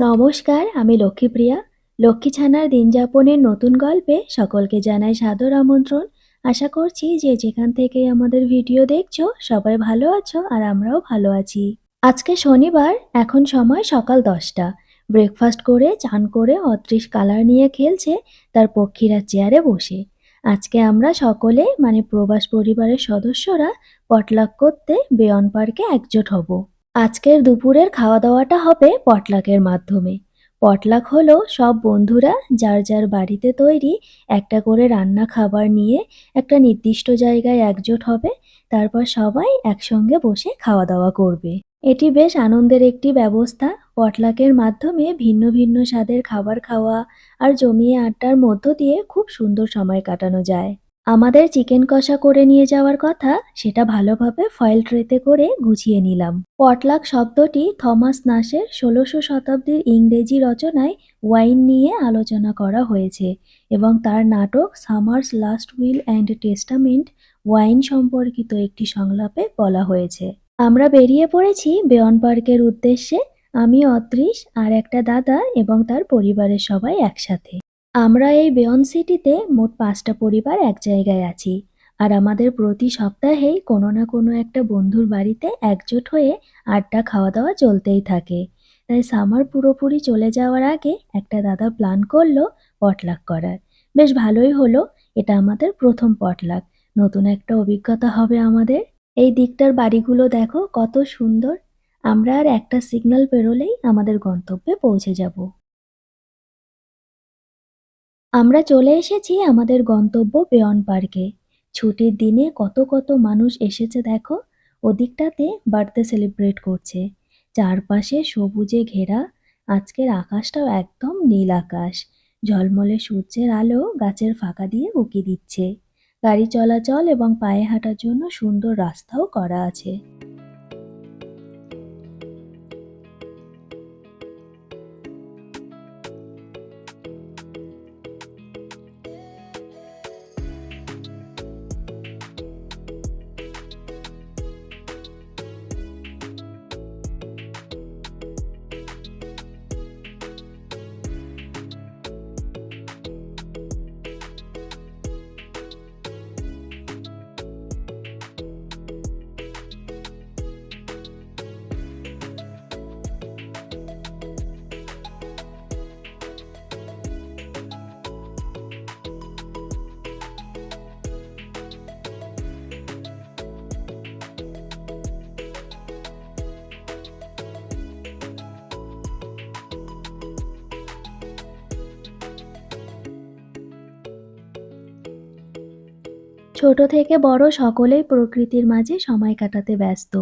নমস্কার, আমি লক্ষ্মীপ্রিয়া। লক্ষ্মী ছানার দিন যাপনের নতুন গল্পে সকলকে জানাই সাদর আমন্ত্রণ। আশা করছি যে যেখান থেকে আমাদের ভিডিও দেখছ, সবাই ভালো আছো আর আমরাও ভালো আছি। আজকে শনিবার, এখন সময় সকাল দশটা। ব্রেকফাস্ট করে, চান করে অত্রিশ কালার নিয়ে খেলছে তার পক্ষীরা চেয়ারে বসে। আজকে আমরা সকলে মানে প্রবাস পরিবারের সদস্যরা পটলাক করতে বেয়ন পার্কে একজোট হব। আজকের দুপুরের খাওয়া দাওয়াটা হবে পটলাকের মাধ্যমে। পটলাক হলো সব বন্ধুরা যার যার বাড়িতে তৈরি একটা করে রান্না খাবার নিয়ে একটা নির্দিষ্ট জায়গায় একজোট হবে, তারপর সবাই একসঙ্গে বসে খাওয়া দাওয়া করবে। এটি বেশ আনন্দের একটি ব্যবস্থা। পটলাকের মাধ্যমে ভিন্ন ভিন্ন স্বাদের খাবার খাওয়া আর জমিয়ে আড্ডার মধ্য দিয়ে খুব সুন্দর সময় কাটানো যায়। আমাদের চিকেন কষা করে নিয়ে যাওয়ার কথা, সেটা ভালোভাবে ফয়েল ট্রেতে করে গুছিয়ে নিলাম। পটলাক শব্দটি থমাস নাসের ষোলোশো শতাব্দীর ইংরেজি রচনায় ওয়াইন নিয়ে আলোচনা করা হয়েছে এবং তার নাটক Summer's Last Will and Testament wine সম্পর্কিত একটি সংলাপে বলা হয়েছে। আমরা বেরিয়ে পড়েছি বেয়ন পার্কের উদ্দেশ্যে। আমি অত্রিশ আর একটা দাদা এবং তার পরিবারের সবাই একসাথে। আমরা এই বেয়ন সিটিতে মোট পাঁচটা পরিবার এক জায়গায় আছি। আর আমাদের প্রতি সপ্তাহেই কোনো না কোনো একটা বন্ধুর বাড়িতে একজোট হয়ে আড্ডা খাওয়া দাওয়া চলতেই থাকে। তাই সামার পুরোপুরি চলে যাওয়ার আগে একটা দাদা প্ল্যান করল পটলাক করার। বেশ ভালোই হলো, এটা আমাদের প্রথম পটলাক। নতুন একটা অভিজ্ঞতা হবে আমাদের। এই দিকটার বাড়িগুলো দেখো কত সুন্দর। আমরা আর একটা সিগন্যাল পেরোলেই আমাদের গন্তব্যে পৌঁছে যাব। আমরা চলে এসেছি আমাদের গন্তব্য বেয়ন পার্কে। ছুটির দিনে কত কত মানুষ এসেছে দেখো, ওদিকটাতে বার্থডে সেলিব্রেট করছে। চারপাশে সবুজে ঘেরা, আজকের আকাশটাও একদম নীল আকাশ। ঝলমলে সূর্যের আলো গাছের ফাঁকা দিয়ে উকি দিচ্ছে। গাড়ি চলাচল এবং পায়ে হাঁটার জন্য সুন্দর রাস্তাও করা আছে। ছোট থেকে বড় সকলেই প্রকৃতির মাঝে সময় কাটাতে ব্যস্ত।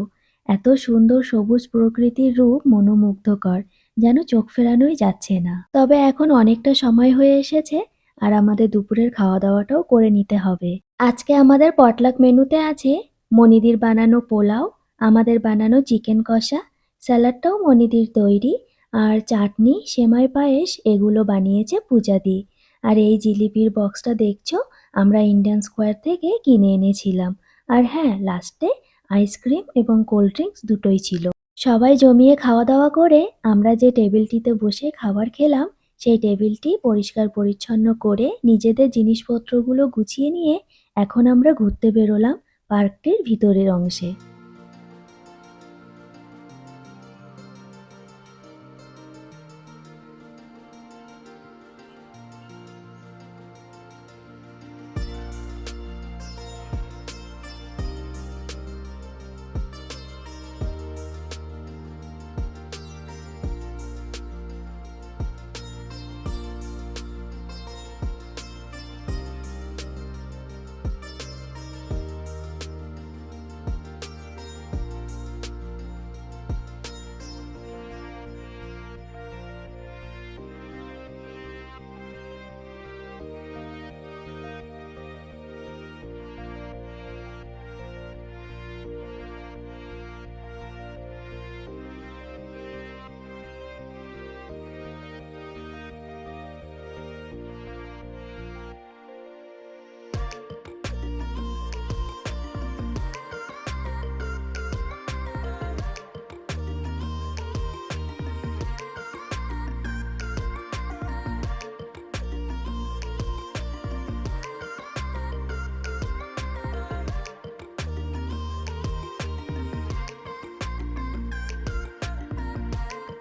এত সুন্দর সবুজ প্রকৃতির রূপ মনোমুগ্ধকর, যেন চোখ ফেরানোই যাচ্ছে না। তবে এখন অনেকটা সময় হয়ে এসেছে, আর আমাদের দুপুরের খাওয়া দাওয়াটাও করে নিতে হবে। আজকে আমাদের পটলাক মেনুতে আছে মনিদির বানানো পোলাও, আমাদের বানানো চিকেন কষা, স্যালাডটাও মনিদির তৈরি, আর চাটনি, সেমাই পায়েস এগুলো বানিয়েছে পূজাদি। আর এই জিলিপির বক্সটা দেখছ? আমরা ইন্ডিয়ান স্কোয়ার থেকে কিনে এনেছিলাম। আর হ্যাঁ লাস্টে আইসক্রিম এবং কোল্ড ড্রিঙ্কস দুটোই ছিল। সবাই জমিয়ে খাওয়া দাওয়া করে আমরা যে টেবিলটিতে বসে খাবার খেলাম, সেই টেবিলটি পরিষ্কার পরিচ্ছন্ন করে নিজেদের জিনিসপত্রগুলো গুছিয়ে নিয়ে এখন আমরা ঘুরতে বেরোলাম পার্কটির ভিতরের অংশে।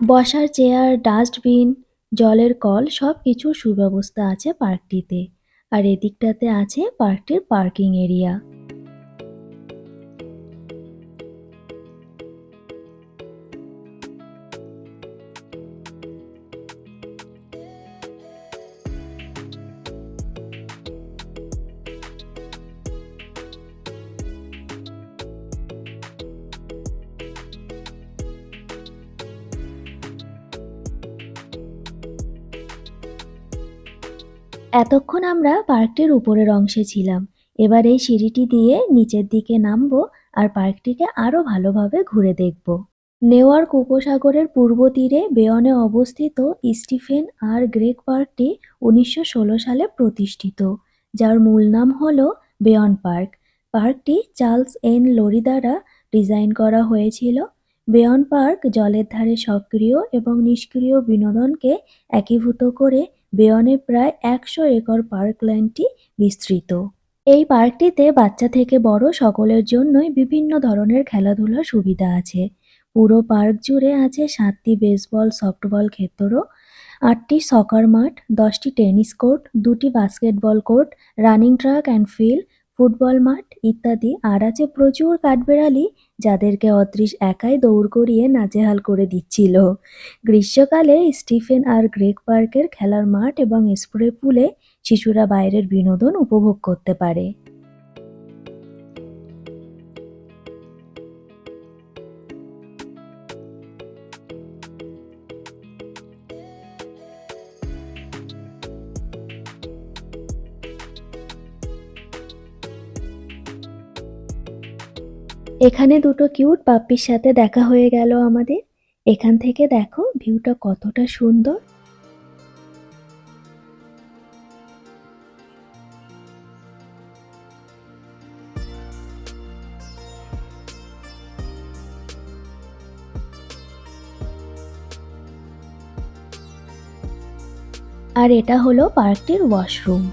বসার চেয়ার, ডাস্টবিন, জলের কল সব কিছুর সুব্যবস্থা আছে পার্কটিতে। আর এদিকটাতে আছে পার্কটির পার্কিং এরিয়া। এতক্ষণ আমরা পার্কটির উপরের অংশে ছিলাম। এবার এই সিঁড়িটি দিয়ে নিচের দিকে নামবো আর পার্কটিকে আরও ভালোভাবে ঘুরে দেখব। নেওয়ার্ক উপসাগরের পূর্ব তীরে বেয়নে অবস্থিত স্টিফেন আর গ্রেক পার্কটি উনিশশো ষোলো সালে প্রতিষ্ঠিত, যার মূল নাম হল বেয়ন পার্ক। পার্কটি চার্লস এন লোরি দ্বারা ডিজাইন করা হয়েছিল। বেয়ন পার্ক জলের ধারে সক্রিয় এবং নিষ্ক্রিয় বিনোদনকে একীভূত করে বেয়নে প্রায় একশো একর পার্ক পার্কল্যান্ডটি বিস্তৃত। এই পার্কটিতে বাচ্চা থেকে বড় সকলের জন্যই বিভিন্ন ধরনের খেলাধুলার সুবিধা আছে। পুরো পার্ক জুড়ে আছে সাতটি বেসবল সফটবল ক্ষেত্র, আটটি সকার মাঠ, দশটি টেনিস কোর্ট, দুটি basketball court, running track and field, football মাঠ ইত্যাদি আর আছে প্রচুর কাঠবেড়ালি যাদেরকে অদৃশ একাই দৌড় করিয়ে নাজেহাল করে দিচ্ছিল। গ্রীষ্মকালে স্টিফেন আর গ্রেগ পার্কের খেলার মাঠ এবং স্প্রে পুলে শিশুরা বাইরের বিনোদন উপভোগ করতে পারে। এখানে দুটো কিউট পাপ্পির সাথে দেখা হয়ে গেল আমাদের। এখান থেকে দেখো ভিউটা কতটা সুন্দর। আর এটা হলো পার্কটির ওয়াশরুম।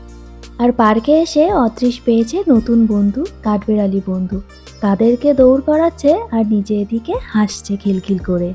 আর পার্কে এসে অদৃশ পেয়েছে নতুন বন্ধু, কাঠবেড়ালি বন্ধু। তাদেরকে দৌড় করাচ্ছে আর নিজে এদিকে হাসছে খিলখিল করে।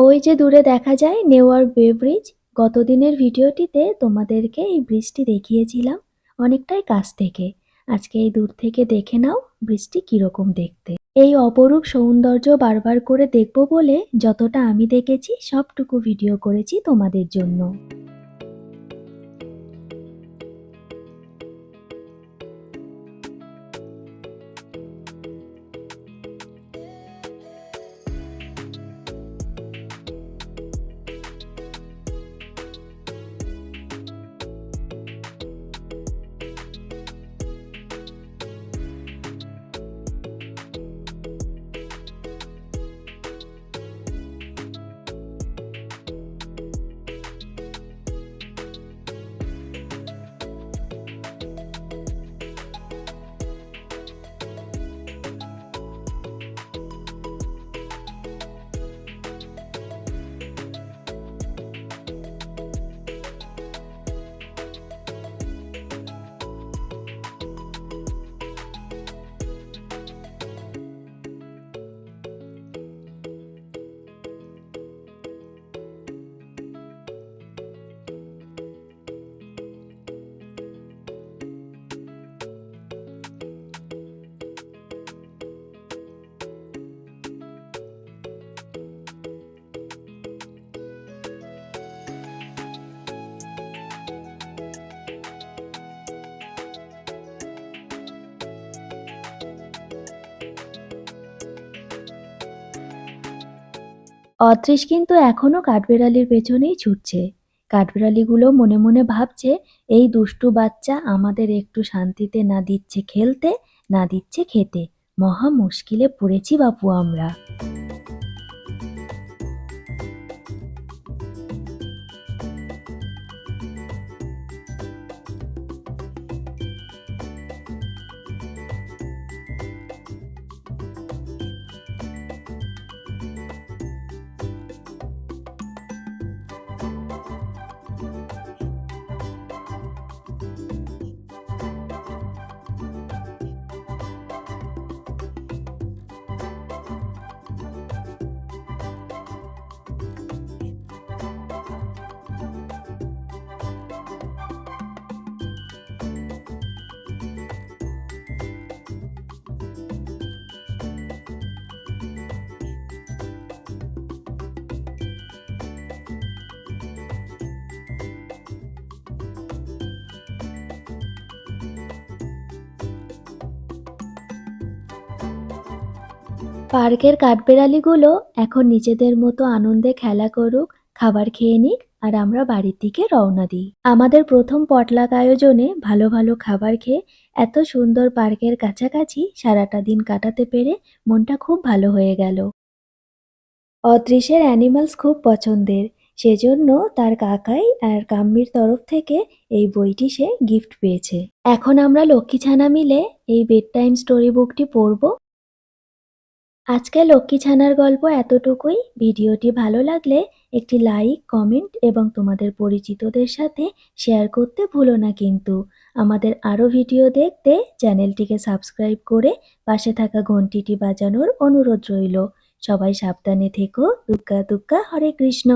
ওই যে দূরে দেখা যায় নেওয়ার বে ব্রিজ। গতদিনের ভিডিওটিতে তোমাদেরকে এই ব্রিজটি দেখিয়েছিলাম অনেকটাই কাছ থেকে। আজকে এই দূর থেকে দেখে নাও ব্রিজটি কীরকম দেখতে। এই অপরূপ সৌন্দর্য বারবার করে দেখব বলে যতটা আমি দেখেছি সবটুকু ভিডিও করেছি তোমাদের জন্য। অদৃশ কিন্তু এখনও কাঠবেড়ালির পেছনেই ছুটছে। কাঠবেড়ালিগুলো মনে মনে ভাবছে, এই দুষ্টু বাচ্চা আমাদের একটু শান্তিতে না দিচ্ছে খেলতে, না দিচ্ছে খেতে। মহা মুশকিলে পড়েছি বাপু আমরা। পার্কের কাঠবেড়ালিগুলো এখন নিজেদের মতো আনন্দে খেলা করুক, খাবার খেয়ে নিক আর আমরা বাড়ির দিকে রওনা দিই। আমাদের প্রথম পটলাক আয়োজনে ভালো ভালো খাবার খেয়ে এত সুন্দর পার্কের কাছাকাছি সারাটা দিন কাটাতে পেরে মনটা খুব ভালো হয়ে গেল। অদৃশ্যের অ্যানিমালস খুব পছন্দের, সেজন্য তার কাকাই আর কাম্মির তরফ থেকে এই বইটি সে গিফট পেয়েছে। এখন আমরা লক্ষ্মী ছানা মিলে এই বেড টাইম স্টোরি বুকটি পড়ব আজকে লক্ষ্মী ছানার গল্প এতটুকুই। ভিডিওটি ভালো লাগলে একটি লাইক, কমেন্ট এবং তোমাদের পরিচিতদের সাথে শেয়ার করতে ভুলো না কিন্তু। আমাদের আরও ভিডিও দেখতে চ্যানেলটিকে সাবস্ক্রাইব করে পাশে থাকা ঘন্টিটি বাজানোর অনুরোধ রইল। সবাই সাবধানে থেকো। দুগ্গা দুগ্গা হরে কৃষ্ণ।